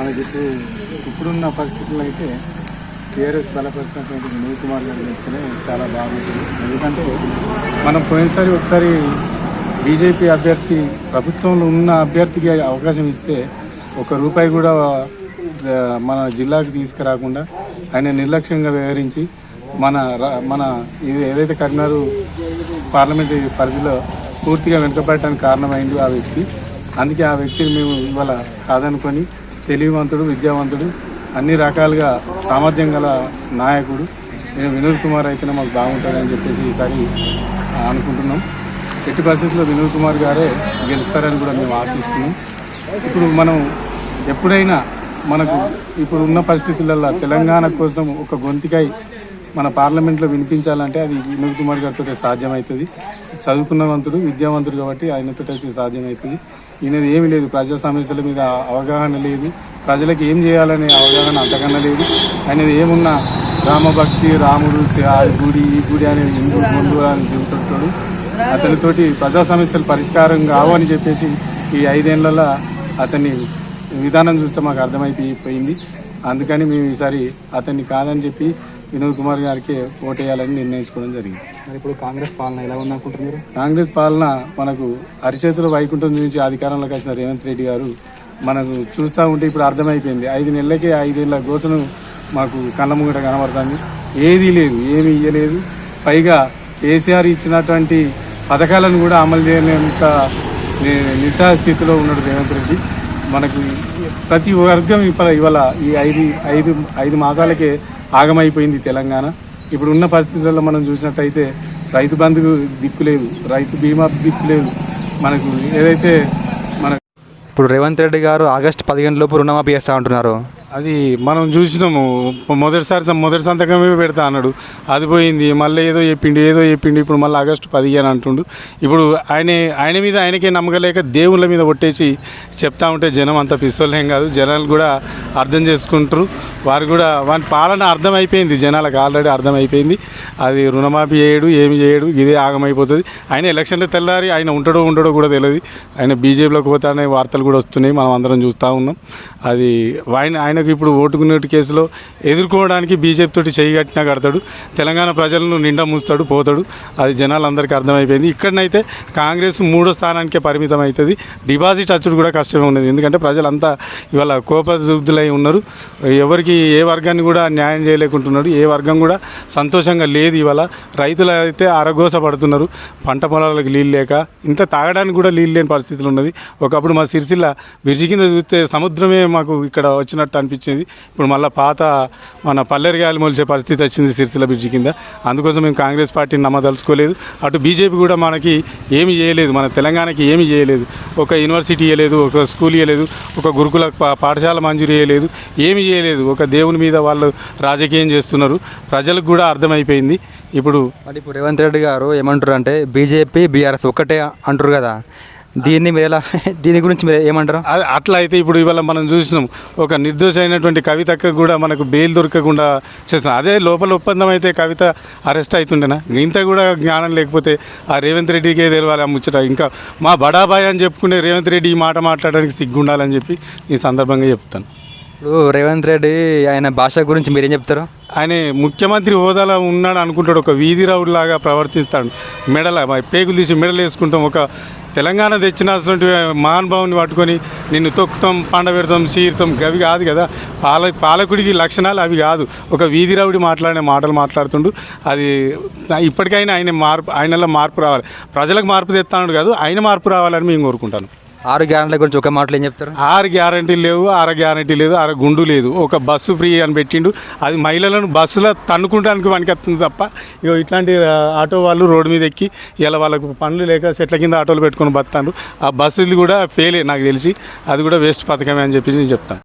మనకి ఇప్పుడు ఇప్పుడున్న పరిస్థితుల్లో అయితే టీఆర్ఎస్ బలపరిచినటువంటి వినయ్ కుమార్ గారు చెప్తేనే చాలా బాగుంటుంది. ఎందుకంటే మనం పోయినసారి ఒకసారి బీజేపీ అభ్యర్థి ప్రభుత్వంలో ఉన్న అభ్యర్థికి అవకాశం ఇస్తే ఒక రూపాయి కూడా మన జిల్లాకు తీసుకురాకుండా ఆయన నిర్లక్ష్యంగా వ్యవహరించి మన రా- మన ఇది ఏదైతే కరీంనగర్ పార్లమెంట్ పరిధిలో పూర్తిగా వెనుకబడటానికి కారణమైంది ఆ వ్యక్తి అందుకే ఆ వ్యక్తిని మేము ఇవాళ కాదనుకొని తెలివివంతుడు విద్యావంతుడు అన్ని రకాలుగా సామర్థ్యం గల నాయకుడు. నేను వినోద్ కుమార్ అయితేనే మాకు బాగుంటుందని చెప్పేసి ఈసారి అనుకుంటున్నాం. ఎట్టి పరిస్థితుల్లో వినోద్ కుమార్ గారే గెలుస్తారని కూడా మేము ఆశిస్తున్నాం. ఇప్పుడు మనం ఎప్పుడైనా మనకు ఇప్పుడు ఉన్న పరిస్థితులలో తెలంగాణ కోసం ఒక గొంతికై మన పార్లమెంట్లో వినిపించాలంటే అది వినోద్ కుమార్ గారితో సాధ్యమవుతుంది. చదువుకున్నవంతుడు విద్యావంతుడు కాబట్టి ఆయనతో అయితే సాధ్యమవుతుంది. ఈయనది ఏమీ లేదు. ప్రజా సమస్యల మీద అవగాహన లేదు. ప్రజలకు ఏం చేయాలనే అవగాహన అంతకన్నా లేదు. ఆయనది ఏమున్నా రామభక్తి రాముడు ఆ గుడి ఈ గుడి అనేది హిందూ ముందు అని చెబుతుంటాడు. అతనితోటి ప్రజా సమస్యలు పరిష్కారం కావు అని చెప్పేసి ఈ ఐదేళ్ళలో అతన్ని విధానం చూస్తే మాకు అర్థమైపోయింది. అందుకని మేము ఈసారి అతన్ని కాదని చెప్పి వినోద్ కుమార్ గారికి ఓటేయాలని నిర్ణయించుకోవడం జరిగింది. మరి ఇప్పుడు కాంగ్రెస్ పాలన ఎలా ఉందనుకుంటున్నారు కాంగ్రెస్ పాలన మనకు అరిచేతుల వైకుంఠం నుంచి అధికారంలోకి వచ్చిన రేవంత్ రెడ్డి గారు మనకు చూస్తూ ఉంటే ఇప్పుడు అర్థమైపోయింది. ఐదు నెలలకే ఐదేళ్ళ గోసను మాకు కళ్ళ ముంగట కనబడుతుంది. ఏదీ లేదు ఏమీ ఇయ్యలేదు. పైగా కేసీఆర్ ఇచ్చినటువంటి పథకాలను కూడా అమలు చేయలేంత ని- నిస్సహాయ స్థితిలో ఉన్నాడు రేవంత్ రెడ్డి. మనకు ప్రతి వర్గం ఇవాళ ఇవాళ ఈ ఐదు ఐదు ఐదు మాసాలకే ఆగమైపోయింది తెలంగాణ. ఇప్పుడు ఉన్న పరిస్థితుల్లో మనం చూసినట్టయితే రైతు బంధుకు దిక్కు లేదు రైతు బీమా దిక్కు లేదు. మనకు ఏదైతే మన ఇప్పుడు రేవంత్ రెడ్డి గారు ఆగస్టు పదిహేను లోపు రుణమాఫీ చేస్తా అంటున్నారు. అది మనం చూసినాము. మొదటిసారి మొదటి సంతకమే పెడతా అన్నాడు. అది పోయింది మళ్ళీ ఏదో చెప్పిండు ఏదో చెప్పిండు ఇప్పుడు మళ్ళీ ఆగస్టు పదిహేను అంటుండు. ఇప్పుడు ఆయన ఆయన మీద ఆయనకే నమ్మకలేక దేవుళ్ళ మీద కొట్టేసి చెప్తా ఉంటే జనం అంత పిస్తోలేం కాదు. జనాలు కూడా అర్థం చేసుకుంటారు. వారు కూడా వాని పాలన అర్థమైపోయింది. జనాలకు ఆల్రెడీ అర్థమైపోయింది. అది రుణమాఫీ చేయడు ఏమి చేయడు ఇదే ఆగమైపోతుంది. ఆయన ఎలక్షన్లో తెల్లారి ఆయన ఉంటాడో ఉండడో కూడా తెలియదు ఆయన బీజేపీలోకి పోతానే వార్తలు కూడా వస్తున్నాయి. మనం అందరం చూస్తూ ఉన్నాం. అది ఆయన ఆయన ఆయనకు ఇప్పుడు ఓటుకునేటి కేసులో ఎదుర్కోవడానికి బీజేపీ తోటి చేయగట్టినా కడతాడు. తెలంగాణ ప్రజలను నిండా మూస్తాడు పోతాడు. అది జనాలందరికీ అర్థమైపోయింది. ఇక్కడనైతే కాంగ్రెస్ మూడో స్థానానికే పరిమితం అవుతుంది డిపాజిట్ అచ్చుడు కూడా కష్టమే ఉన్నది. ఎందుకంటే ప్రజలంతా ఇవాళ కోపదుగ్ధులై ఉన్నారు. ఎవరికి ఏ వర్గాన్ని కూడా న్యాయం చేయలేకుంటున్నాడు ఏ వర్గం కూడా సంతోషంగా లేదు ఇవాళ. రైతులు అయితే అరగోస పడుతున్నారు పంట పొలాలకు నీళ్ళు లేక ఇంత తాగడానికి కూడా నీళ్ళు లేని పరిస్థితులు ఉన్నది. ఒకప్పుడు మా సిరిసిల్ల బ్రిడ్జి కింద చూస్తే సముద్రమే మాకు ఇక్కడ వచ్చినట్టు అనిపించింది. ఇప్పుడు మళ్ళీ పాత మన పల్లెరిగాయలు మొలిచే పరిస్థితి వచ్చింది సిరిసిల్ల బ్రిడ్జి కింద. అందుకోసం మేము కాంగ్రెస్ పార్టీని నమ్మదలుచుకోలేదు. అటు బీజేపీ కూడా మనకి ఏమి చేయలేదు. మన తెలంగాణకి ఏమి చేయలేదు. ఒక యూనివర్సిటీ ఇవ్వలేదు ఒక స్కూల్ ఇవ్వలేదు ఒక గురుకుల పాఠశాల మంజూరు చేయలేదు ఏమి చేయలేదు ఒక దేవుని మీద వాళ్ళు రాజకీయం చేస్తున్నారు. ప్రజలకు కూడా అర్థమైపోయింది. ఇప్పుడు మరి ఇప్పుడు రేవంత్ రెడ్డి గారు ఏమంటారు అంటే బీజేపీ బీఆర్ఎస్ ఒక్కటే అంటారు కదా. దీన్ని మీరు ఎలా దీని గురించి మీరు ఏమంటారు? అట్లా అయితే ఇప్పుడు ఇవాళ మనం చూసినాం. ఒక నిర్దోష అయినటువంటి కవితకు కూడా మనకు బెయిల్ దొరకకుండా చేస్తాం అదే లోపల ఒప్పందం అయితే కవిత అరెస్ట్ అవుతుండేనా ఇంత కూడా జ్ఞానం లేకపోతే ఆ రేవంత్ రెడ్డికే తెలవాలి ఆ ముచ్చట. ఇంకా మా బడాబాయ్ అని చెప్పుకునే రేవంత్ రెడ్డి ఈ మాట మాట్లాడడానికి సిగ్గుండాలని చెప్పి ఈ సందర్భంగా చెప్తాను. ఇప్పుడు రేవంత్ రెడ్డి ఆయన భాష గురించి మీరేం చెప్తారు? ఆయన ముఖ్యమంత్రి హోదాలో ఉన్నాడు అనుకుంటాడు. ఒక వీధి రౌడ్ లాగా ప్రవర్తిస్తాడు. మెడల పేగులు తీసి మెడలు వేసుకుంటాం. ఒక తెలంగాణ తెచ్చినటువంటి మహానుభావుని పట్టుకొని నిన్ను తొక్కుతాం పండబెడతాం చీరుతాం. అవి కాదు కదా. పాల పాలకుడికి లక్షణాలు అవి కాదు. ఒక వీధి రౌడి మాట్లాడే మాటలు మాట్లాడుతుండు. అది ఇప్పటికైనా ఆయన మార్పు ఆయనలో మార్పు రావాలి. ప్రజలకు మార్పు తెస్తాడు కాదు ఆయన మార్పు రావాలని మేము కోరుకుంటాను. ఆరు గ్యారెంట్ల గురించి ఒక మాటలు ఏం చెప్తారు? ఆరు గ్యారంటీ లేవు ఆరు గ్యారంటీ లేదు అర గుండు లేదు. ఒక బస్సు ఫ్రీ అని పెట్టిండు. అది మహిళలను బస్సులో తన్నుకుంటానికి పనికొస్తుంది తప్ప ఇగో ఇట్లాంటి ఆటో వాళ్ళు రోడ్డు మీద ఎక్కి ఇలా వాళ్ళకు పనులు లేక చెట్ల కింద ఆటోలు పెట్టుకుని బతాను ఆ బస్సులు కూడా ఫెయిలే నాకు తెలిసి. అది కూడా వేస్ట్ పథకమే అని చెప్పి నేను చెప్తాను.